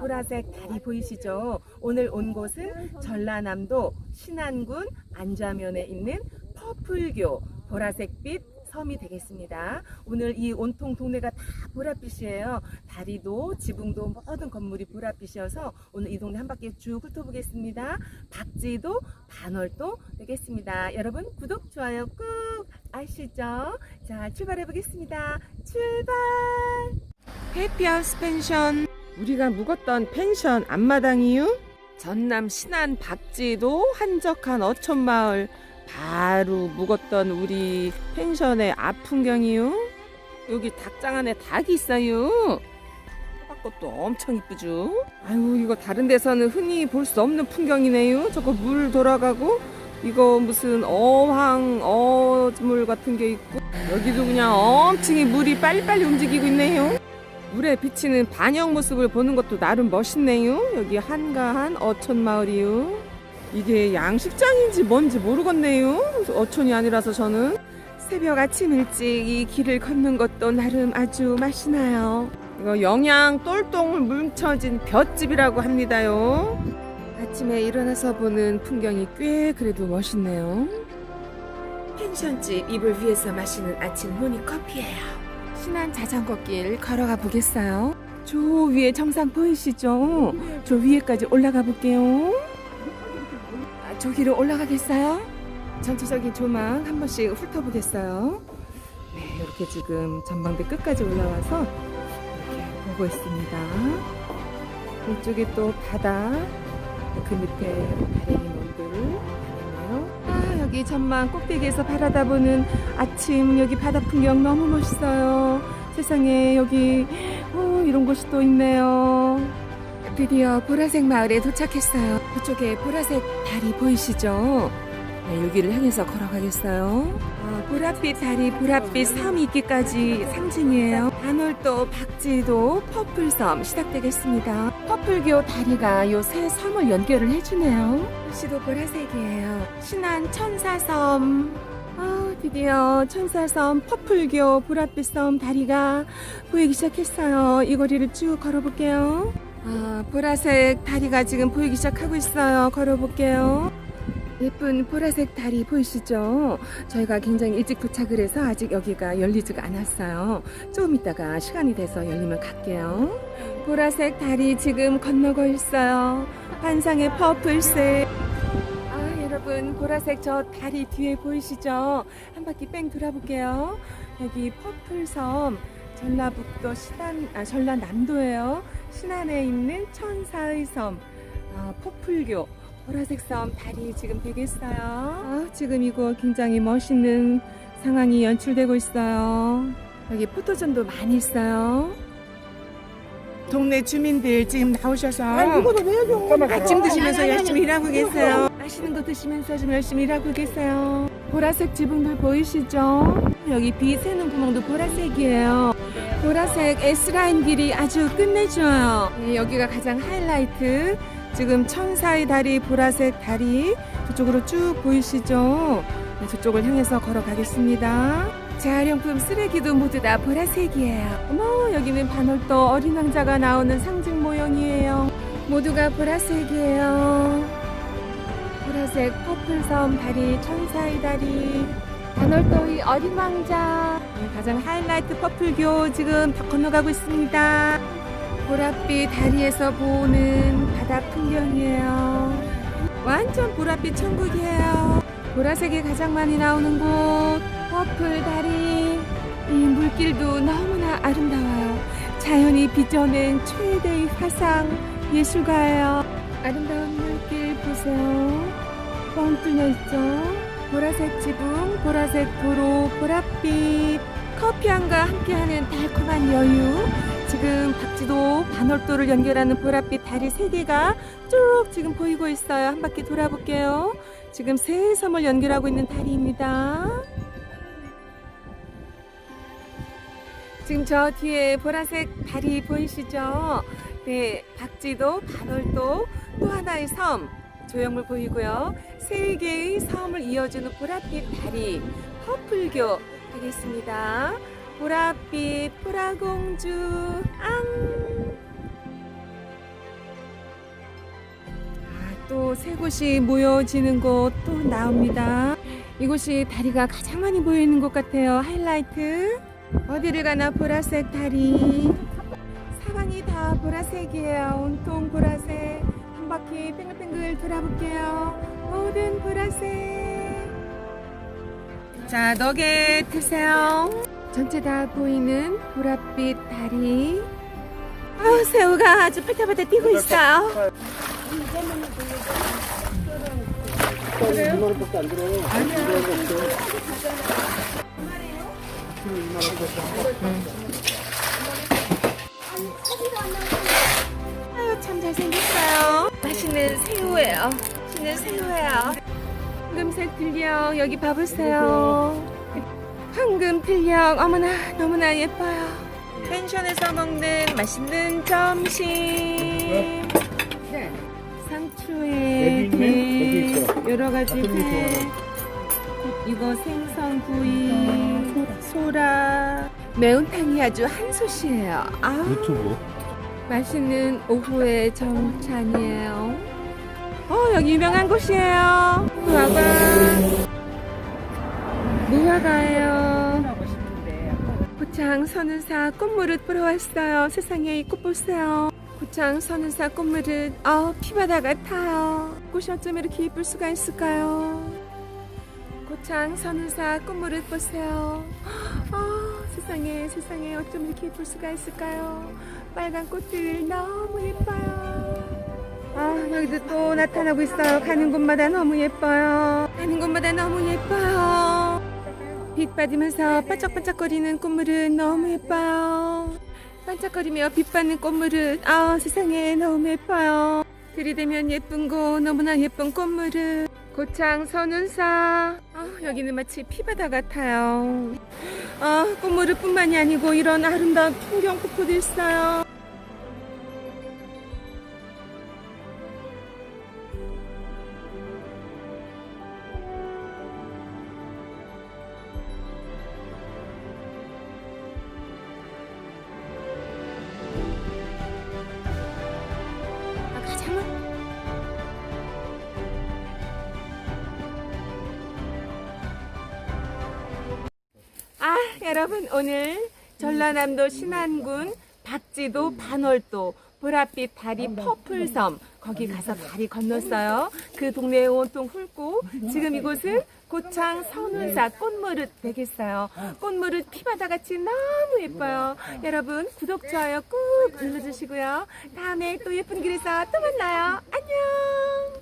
보라색 다리 보이시죠? 오늘 온 곳은 전라남도 신안군 안좌면에 있는 퍼플교 보라색빛 섬이 되겠습니다. 오늘 이 온통 동네가 다 보랏빛이에요. 다리도 지붕도 모든 건물이 보랏빛이어서 오늘 이 동네 한 바퀴 쭉 훑어보겠습니다. 박지도 반월도 되겠습니다. 여러분 구독 좋아요 꾹 아시죠? 자 출발해 보겠습니다. 출발! 해피하우스 펜션 우리가 묵었던 펜션 앞마당이요? 전남 신안 박지도 한적한 어촌마을 바로 묵었던 우리 펜션의 앞 풍경이요. 여기 닭장 안에 닭이 있어요. 것도 엄청 이쁘죠. 아유 이거 다른 데서는 흔히 볼 수 없는 풍경이네요. 저거 물 돌아가고 이거 무슨 어항 어물 같은 게 있고 여기도 그냥 엄청 물이 빨리빨리 움직이고 있네요. 물에 비치는 반영 모습을 보는 것도 나름 멋있네요. 여기 한가한 어촌 마을이요. 이게 양식장인지 뭔지 모르겠네요. 어촌이 아니라서 저는 새벽 아침 일찍 이 길을 걷는 것도 나름 아주 맛이 나요. 이거 영양 똘똘 뭉쳐진 볏집이라고 합니다요. 아침에 일어나서 보는 풍경이 꽤 그래도 멋있네요. 펜션집 이불 위에서 마시는 아침 모닝 커피예요. 신안 자전거길 걸어가 보겠어요. 저 위에 정상 보이시죠? 저 위에까지 올라가 볼게요. 아, 저기로 올라가겠어요? 전체적인 조망 한 번씩 훑어보겠어요. 네, 이렇게 지금 전망대 끝까지 올라와서 이렇게 보고 있습니다. 이쪽에 또 바다, 그 밑에 있네요. 아, 여기 전망 꼭대기에서 바라다 보는 아침 여기 바다 풍경 너무 멋있어요. 세상에 여기 어, 이런 곳이 또 있네요. 드디어 보라색 마을에 도착했어요. 그쪽에 보라색 다리 보이시죠? 네, 여기를 향해서 걸어가겠어요. 아, 보랏빛 다리, 보랏빛 섬이 있기까지 상징이에요. 반월도, 박지도, 퍼플섬 시작되겠습니다. 퍼플교 다리가 요세 섬을 연결을 해주네요. 글씨도 보라색이에요. 신안 천사섬. 아, 드디어 천사섬, 퍼플교, 보랏빛 섬 다리가 보이기 시작했어요. 이 거리를 쭉 걸어볼게요. 아, 보라색 다리가 지금 보이기 시작하고 있어요. 걸어볼게요. 예쁜 보라색 다리 보이시죠? 저희가 굉장히 일찍 도착을 해서 아직 여기가 열리지가 않았어요. 조금 있다가 시간이 돼서 열리면 갈게요. 보라색 다리 지금 건너고 있어요. 환상의 퍼플색. 아, 여러분, 보라색 저 다리 뒤에 보이시죠? 한 바퀴 뺑 돌아볼게요. 여기 퍼플섬, 전라북도 신안, 아, 전라남도예요. 신안에 있는 천사의 섬, 아, 퍼플교. 보라색 섬 다리 지금 되겠어요. 아, 지금 이거 굉장히 멋있는 상황이 연출되고 있어요. 여기 포토존도 많이 있어요. 동네 주민들 지금 나오셔서 아침 드시면서 열심히 일하고 계세요. 맛있는 거 드시면서 지금 열심히 일하고 계세요. 보라색 지붕들 보이시죠? 여기 비 새는 구멍도 보라색이에요. 보라색 S라인 길이 아주 끝내줘요. 네, 여기가 가장 하이라이트. 지금 천사의 다리, 보라색 다리 저쪽으로 쭉 보이시죠? 네, 저쪽을 향해서 걸어가겠습니다. 재활용품 쓰레기도 모두 다 보라색이에요. 어머, 여기는 반월도 어린 왕자가 나오는 상징 모형이에요. 모두가 보라색이에요. 보라색 퍼플섬 다리, 천사의 다리, 반월도의 어린 왕자. 네, 가장 하이라이트 퍼플교 지금 다 건너가고 있습니다. 보랏빛 다리에서 보는 바다 풍경이에요. 완전 보랏빛 천국이에요. 보라색이 가장 많이 나오는 곳, 퍼플 다리. 이 물길도 너무나 아름다워요. 자연이 빚어낸 최대의 화상 예술가예요. 아름다운 물길 보세요. 뻥 뚫려 있죠? 보라색 지붕, 보라색 도로, 보랏빛. 커피향과 함께하는 달콤한 여유. 지금 박지도 반월도를 연결하는 보랏빛 다리 세 개가 쭉 지금 보이고 있어요. 한 바퀴 돌아볼게요. 지금 세 섬을 연결하고 있는 다리입니다. 지금 저 뒤에 보라색 다리 보이시죠? 네, 박지도, 반월도, 또 하나의 섬, 조형물 보이고요. 세 개의 섬을 이어주는 보랏빛 다리, 퍼플교 되겠습니다. 보랏빛 보라공주 앙또세 곳이 모여지는 곳 또 나옵니다. 이곳이 다리가 가장 많이 보이는 곳 같아요. 하이라이트. 어디를 가나 보라색 다리. 사방이 다 보라색이에요. 온통 보라색. 한 바퀴 뱅글뱅글 돌아볼게요. 모든 보라색. 자, 너겟 드세요. 전체 다 보이는 보랏빛 다리. 아, 새우가 아주 뺏타뺏타 뛰고 있어요. 그래요? 2만 원밖에 안 들어. 아니야. 아유, 참 잘생겼어요. 맛있는 새우예요. 맛있는 새우예요. 황금색 들녘 여기 봐보세요. 황금 들녘 어머나 너무나 예뻐요. 펜션에서 먹는 맛있는 점심. 상추에 여기 있네? 여기 있어. 여러 가지 닭고기 회. 이거 생선 구이, 소라, 매운탕이 아주 한 솥이에요. 아. 유튜브. 맛있는 오후의 정찬이에요. 어, 여기 유명한 곳이에요. 무화 과. 무화과예요. 고창 선운사 꽃무릇 보러 왔어요. 세상에 이 꽃 보세요. 고창 선운사 꽃무릇, 아 피바다 같아요. 꽃이 어쩜 이렇게 예쁠 수가 있을까요? 고창 선운사 꽃무릇 보세요. 아 세상에 세상에 어쩜 이렇게 예쁠 수가 있을까요? 빨간 꽃들 너무 예뻐요. 아, 여기도 또 나타나고 있어요. 가는 곳마다 너무 예뻐요. 가는 곳마다 너무 예뻐요. 빛 받으면서 반짝반짝거리는 꽃물은 너무 예뻐요. 반짝거리며 빛 받는 꽃물은 아, 세상에 너무 예뻐요. 들이대면 예쁜 곳, 너무나 예쁜 꽃물은 고창 선운사. 아, 여기는 마치 피바다 같아요. 아, 꽃무릇뿐만이 아니고 이런 아름다운 풍경 폭포도 있어요. 여러분 오늘 전라남도 신안군 박지도 반월도 보랏빛 다리 퍼플섬 거기 가서 다리 건넜어요. 그 동네에 온통 훑고 지금 이곳은 고창 선운사 꽃무릇 되겠어요. 꽃무릇 피바다 같이 너무 예뻐요. 여러분 구독 좋아요 꾹 눌러주시고요. 다음에 또 예쁜 길에서 또 만나요. 안녕.